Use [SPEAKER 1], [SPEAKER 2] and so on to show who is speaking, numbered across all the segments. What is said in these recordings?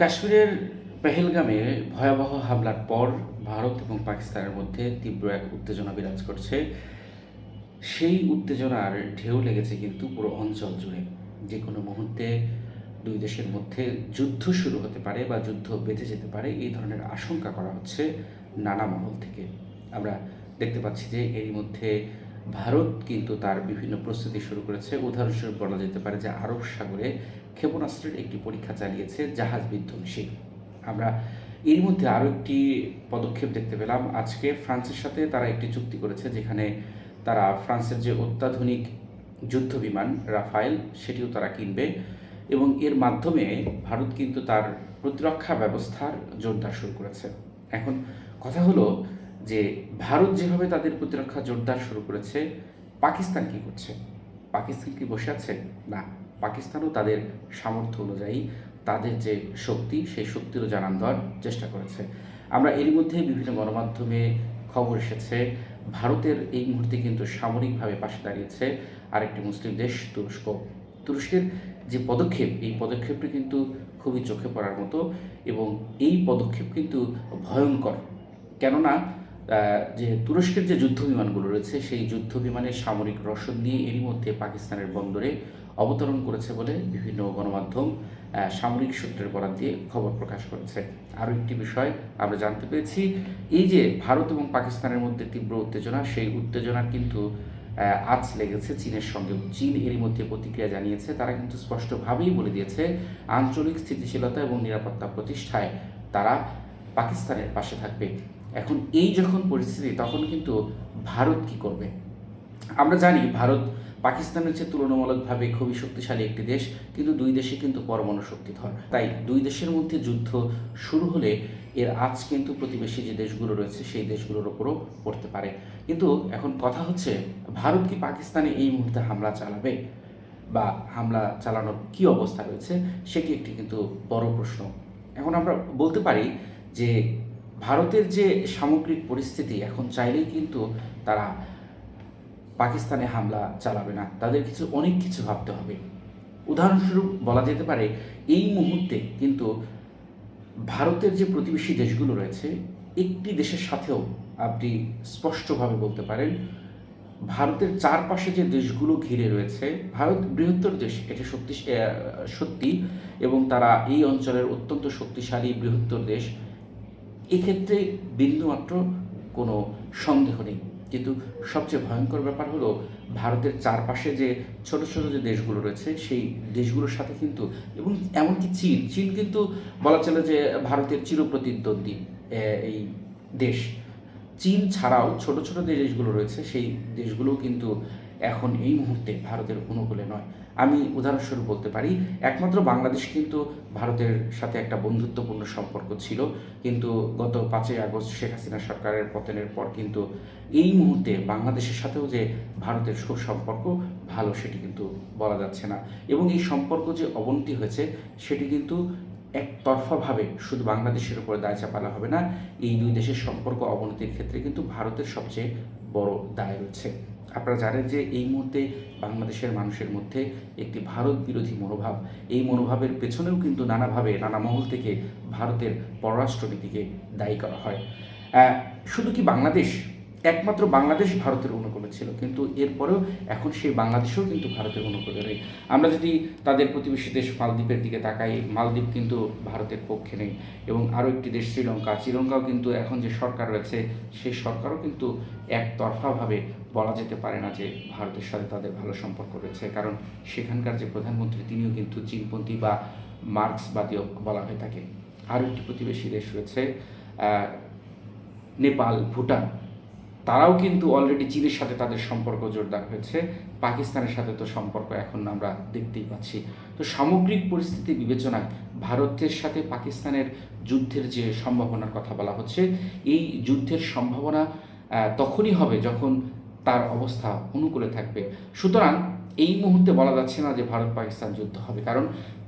[SPEAKER 1] কাশ্মীরের পেহেলগামে ভয়াবহ হামলার পর ভারত এবং পাকিস্তানের মধ্যে তীব্র এক উত্তেজনা বিরাজ করছে। সেই উত্তেজনার ঢেউ লেগেছে কিন্তু পুরো অঞ্চল জুড়ে। যে কোনো মুহূর্তে দুই দেশের মধ্যে যুদ্ধ শুরু হতে পারে বা যুদ্ধ বেঁধে যেতে পারে, এই ধরনের আশঙ্কা করা হচ্ছে নানা মহল থেকে। আমরা দেখতে পাচ্ছি যে এরই মধ্যে ভারত কিন্তু তার বিভিন্ন প্রস্তুতি শুরু করেছে। উদাহরণস্বরূপ বলা যেতে পারে যে আরব সাগরে ক্ষেপণাস্ত্রের একটি পরীক্ষা চালিয়েছে জাহাজ বিধ্বংসী। আমরা এর মধ্যে আরও একটি পদক্ষেপ দেখতে পেলাম। আজকে ফ্রান্সের সাথে তারা একটি চুক্তি করেছে যেখানে তারা ফ্রান্সের যে অত্যাধুনিক যুদ্ধ বিমান রাফায়েল, সেটিও তারা কিনবে এবং এর মাধ্যমে ভারত কিন্তু তার প্রতিরক্ষা ব্যবস্থার জোরদার শুরু করেছে। এখন কথা হলো যে ভারত যেভাবে তাদের প্রতিরক্ষা জোরদার শুরু করেছে, পাকিস্তান কি করছে? পাকিস্তান কি বসে আছে? না। পাকিস্তানও তাদের সামর্থ্য অনুযায়ী তাদের যে শক্তি, সেই শক্তিরও জানান দেওয়ার চেষ্টা করেছে। আমরা এরই মধ্যে বিভিন্ন গণমাধ্যমে খবর এসেছে, ভারতের এই মুহূর্তে কিন্তু সামরিকভাবে পাশে দাঁড়িয়েছে আরেকটি মুসলিম দেশ, তুরস্ক। তুরস্কের যে পদক্ষেপ, এই পদক্ষেপটি কিন্তু খুবই চোখে পড়ার মতো এবং এই পদক্ষেপ কিন্তু ভয়ঙ্কর। কেননা যে তুরস্কের যে যুদ্ধ বিমানগুলো রয়েছে, সেই যুদ্ধ বিমানের সামরিক রসদ নিয়ে এরই মধ্যে পাকিস্তানের বন্দরে অবতরণ করেছে বলে বিভিন্ন গণমাধ্যম সামরিক সূত্রের বরাদ দিয়ে খবর প্রকাশ করেছে। আরও একটি বিষয় আমরা জানতে পেরেছি, এই যে ভারত এবং পাকিস্তানের মধ্যে তীব্র উত্তেজনা, সেই উত্তেজনার কিন্তু আজ লেগেছে চীনের সঙ্গে চীন এরই মধ্যে প্রতিক্রিয়া জানিয়েছে, তারা কিন্তু স্পষ্টভাবেই বলে দিয়েছে, আঞ্চলিক স্থিতিশীলতা এবং নিরাপত্তা প্রতিষ্ঠায় তারা পাকিস্তানের পাশে থাকবে। এখন এই যখন পরিস্থিতি, তখন কিন্তু ভারত কি করবে? আমরা জানি ভারত পাকিস্তানের চেয়ে তুলনামূলকভাবে খুবই শক্তিশালী একটি দেশ, কিন্তু দুই দেশে কিন্তু পরমাণু শক্তিধর। তাই দুই দেশের মধ্যে যুদ্ধ শুরু হলে এর আজ কিন্তু প্রতিবেশী যে দেশগুলো রয়েছে, সেই দেশগুলোর ওপরও পড়তে পারে। কিন্তু এখন কথা হচ্ছে, ভারত কি পাকিস্তানে এই মুহূর্তে হামলা চালাবে? বা হামলা চালানোর কি অবস্থা রয়েছে সেটি একটি কিন্তু বড় প্রশ্ন। এখন আমরা বলতে পারি যে, ভারতের যে সামগ্রিক পরিস্থিতি, এখন চাইলেই কিন্তু তারা পাকিস্তানে হামলা চালাবে না। তাদের কিছু, অনেক কিছু ভাবতে হবে। উদাহরণস্বরূপ বলা যেতে পারে, এই মুহূর্তে কিন্তু ভারতের যে প্রতিবেশী দেশগুলো রয়েছে, একটি দেশের সাথেও আপনি স্পষ্টভাবে বলতে পারেন, ভারতের চারপাশে যে দেশগুলো ঘিরে রয়েছে, ভারত বৃহত্তর দেশ, এটি শক্তি সত্যি, এবং তারা এই অঞ্চলের অত্যন্ত শক্তিশালী বৃহত্তর দেশ, এক্ষেত্রে বিন্দুমাত্র কোনো সন্দেহ নেই। কিন্তু সবচেয়ে ভয়ঙ্কর ব্যাপার হলো ভারতের চারপাশে যে ছোট ছোট যে দেশগুলো রয়েছে, সেই দেশগুলোর সাথে কিন্তু এবং এমনকি চীন। চীন কিন্তু বলা চলে যে ভারতের চিরপ্রতিদ্বন্দ্বী এই দেশ। চীন ছাড়াও ছোট ছোট যে দেশগুলো রয়েছে, সেই দেশগুলোও কিন্তু এখন এই মুহূর্তে ভারতের অনুকূলে নয়। আমি উদাহরণস্বরূপ বলতে পারি, একমাত্র বাংলাদেশ কিন্তু ভারতের সাথে একটা বন্ধুত্বপূর্ণ সম্পর্ক ছিল। কিন্তু গত পাঁচই আগস্ট শেখ হাসিনা সরকারের পতনের পর কিন্তু এই মুহূর্তে বাংলাদেশের সাথেও যে ভারতের সুসম্পর্ক, ভালো সেটি কিন্তু বলা যাচ্ছে না। এবং এই সম্পর্ক যে অবনতি হয়েছে, সেটি কিন্তু একতরফাভাবে শুধু বাংলাদেশের উপরে দায় চাপানো হবে না, এই দুই দেশের সম্পর্ক অবনতির ক্ষেত্রে কিন্তু ভারতের সবচেয়ে বড় দায় রয়েছে। আপনারা জানেন যে এই মুহূর্তে বাংলাদেশের মানুষের মধ্যে একটি ভারত বিরোধী মনোভাব। এই মনোভাবের পেছনেও কিন্তু নানাভাবে নানা মহল থেকে ভারতের পররাষ্ট্রনীতিকে দায়ী করা হয়। শুধু কি বাংলাদেশ একমাত্র বাংলাদেশ ভারতের অনুকূলে ছিল, কিন্তু এরপরেও এখন সেই বাংলাদেশেও কিন্তু ভারতের অনুকূলে নেই। আমরা যদি তাদের প্রতিবেশী দেশ মালদ্বীপের দিকে তাকাই, মালদ্বীপ কিন্তু ভারতের পক্ষে নেই। এবং আরও একটি দেশ, শ্রীলঙ্কা। শ্রীলঙ্কাও কিন্তু এখন যে সরকার রয়েছে, সেই সরকারও কিন্তু একতরফাভাবে বলা যেতে পারে না যে ভারতের সাথে তাদের ভালো সম্পর্ক রয়েছে। কারণ সেখানকার যে প্রধানমন্ত্রী, তিনিও কিন্তু চীনপন্থী বা মার্ক্সবাদীও বলা হয়ে থাকে। আরও একটি প্রতিবেশী দেশ রয়েছে নেপাল, ভুটান। তারাও কিন্তু অলরেডি চীনের সাথে তাদের সম্পর্ক জোরদার হয়েছে, পাকিস্তানের সাথে তো সম্পর্ক এখন আমরা দেখতেই পাচ্ছি। তো সামগ্রিক পরিস্থিতি বিবেচনায় ভারতের সাথে পাকিস্তানের যুদ্ধের যে সম্ভাবনার কথা বলা হচ্ছে, এই যুদ্ধের সম্ভাবনা তখনই হবে যখন তার অবস্থা অনুকূলে থাকবে। সুতরাং এই মুহূর্তে বলা যাচ্ছে না যে ভারত পাকিস্তান যুদ্ধ হবে, কারণ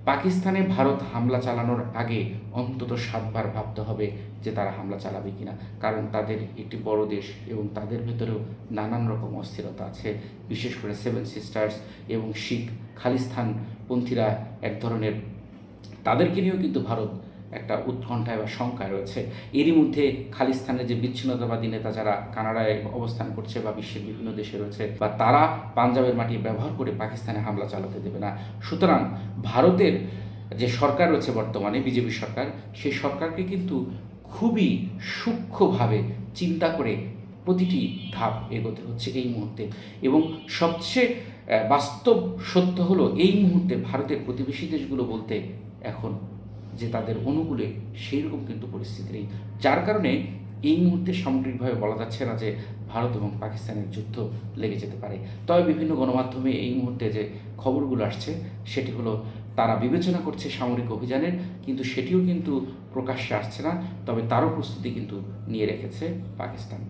[SPEAKER 1] পাকিস্তানে ভারত হামলা চালানোর আগে অন্তত সাতবার ভাবতে হবে যে তারা হামলা চালাবে কিনা, কারণ তাদের একটি বড় দেশ এবং তাদের ভেতরেও নানান রকম অস্থিরতা আছে। বিশেষ করে সেভেন সিস্টার্স এবং শিখ খালিস্তানপন্থীরা এক ধরনের, তাদেরকে নিয়েও কিন্তু ভারত একটা উৎকণ্ঠায় বা শঙ্কায় রয়েছে। এরই মধ্যে খালিস্তানের যে বিচ্ছিন্নতাবাদী নেতা যারা কানাডায় অবস্থান করছে বা বিশ্বের বিভিন্ন দেশে রয়েছে বা তারা পাঞ্জাবের মাটি ব্যবহার করে পাকিস্তানে হামলা চালাতে দেবে না। সুতরাং ভারতের যে সরকার রয়েছে বর্তমানে, বিজেপি সরকার, সেই সরকারকে কিন্তু খুবই সূক্ষ্মভাবে চিন্তা করে প্রতিটি ধাপ এগোতে হচ্ছে এই মুহূর্তে। এবং সবচেয়ে বাস্তব সত্য হলো এই মুহূর্তে ভারতের প্রতিবেশী দেশগুলো বলতে এখন যে তাদের অনুকূলে সেই রকম কিন্তু পরিস্থিতি নেই। যার কারণে এই মুহূর্তে সামগ্রিকভাবে বলা যাচ্ছে না যে ভারত এবং পাকিস্তানের যুদ্ধ লেগে যেতে পারে। তবে বিভিন্ন গণমাধ্যমে এই মুহূর্তে যে খবরগুলো আসছে, সেটি হলো তারা বিবেচনা করছে সামরিক অভিযানের, কিন্তু সেটিও কিন্তু প্রকাশ্যে আসছে না। তবে তারও প্রস্তুতি কিন্তু নিয়ে রেখেছে পাকিস্তান।